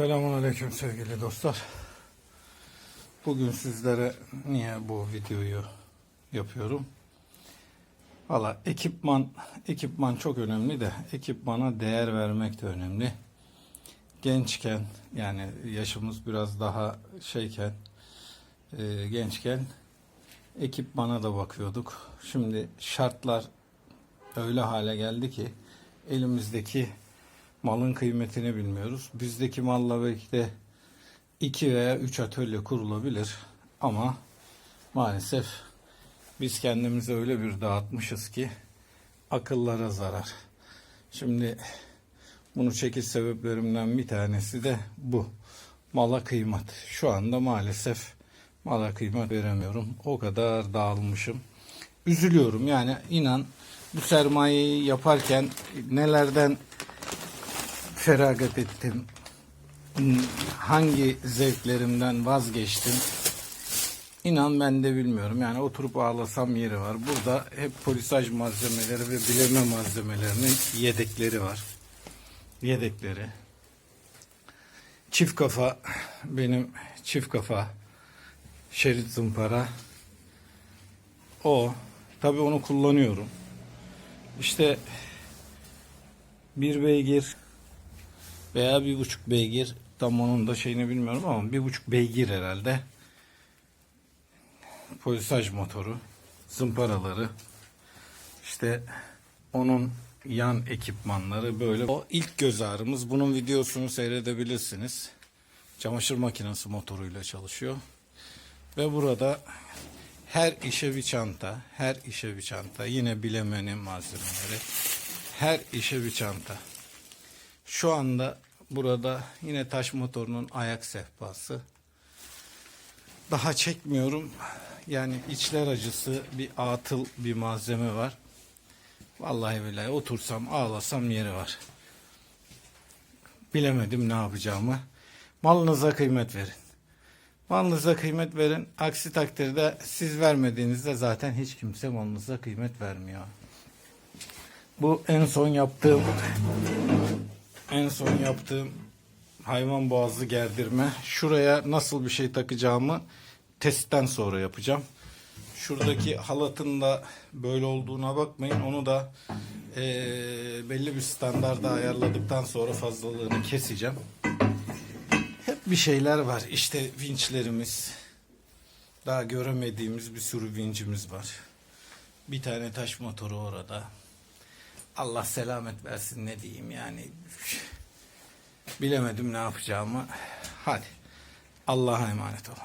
Selamun Aleyküm sevgili dostlar. Bugün sizlere niye bu videoyu yapıyorum? Valla ekipman, ekipman çok önemli de ekipmana değer vermek de önemli. Gençken yani yaşımız biraz daha şeyken e, gençken ekipmana da bakıyorduk. Şimdi şartlar öyle hale geldi ki elimizdeki malın kıymetini bilmiyoruz. Bizdeki malla belki de 2 veya 3 atölye kurulabilir ama maalesef biz kendimizi öyle bir dağıtmışız ki akıllara zarar. Şimdi bunu çekiş sebeplerimden bir tanesi de bu. Mala kıymet. Şu anda maalesef mala kıymet veremiyorum. O kadar dağılmışım. Üzülüyorum yani inan bu sermayeyi yaparken nelerden feragat ettim. Hangi zevklerimden vazgeçtim. İnan ben de bilmiyorum. Yani oturup ağlasam yeri var. Burada hep polisaj malzemeleri ve bileme malzemelerinin yedekleri var. Yedekleri. Çift kafa benim çift kafa şerit zımpara. O. Tabii onu kullanıyorum. İşte bir beygir veya bir buçuk beygir tam onun da şeyini bilmiyorum ama bir buçuk beygir herhalde. Polisaj motoru zımparaları işte onun yan ekipmanları böyle. O ilk göz ağrımız. Bunun videosunu seyredebilirsiniz. Çamaşır makinesi motoruyla çalışıyor. Ve burada her işe bir çanta her işe bir çanta. Yine bilemenin malzemeleri. Her işe bir çanta şu anda burada yine taş motorunun ayak sehpası. Daha çekmiyorum. Yani içler acısı bir atıl bir malzeme var. Vallahi billahi otursam ağlasam yeri var. Bilemedim ne yapacağımı. Malınıza kıymet verin. Malınıza kıymet verin. Aksi takdirde siz vermediğinizde zaten hiç kimse malınıza kıymet vermiyor. Bu en son yaptığım en son yaptığım hayvan boğazı gerdirme. Şuraya nasıl bir şey takacağımı testten sonra yapacağım. Şuradaki halatın da böyle olduğuna bakmayın. Onu da eee, belli bir standarda ayarladıktan sonra fazlalığını keseceğim. Hep bir şeyler var. İşte vinçlerimiz. Daha göremediğimiz bir sürü vincimiz var. Bir tane taş motoru orada. Allah selamet versin ne diyeyim yani. Bilemedim ne yapacağımı. Hadi. Allah'a emanet olun.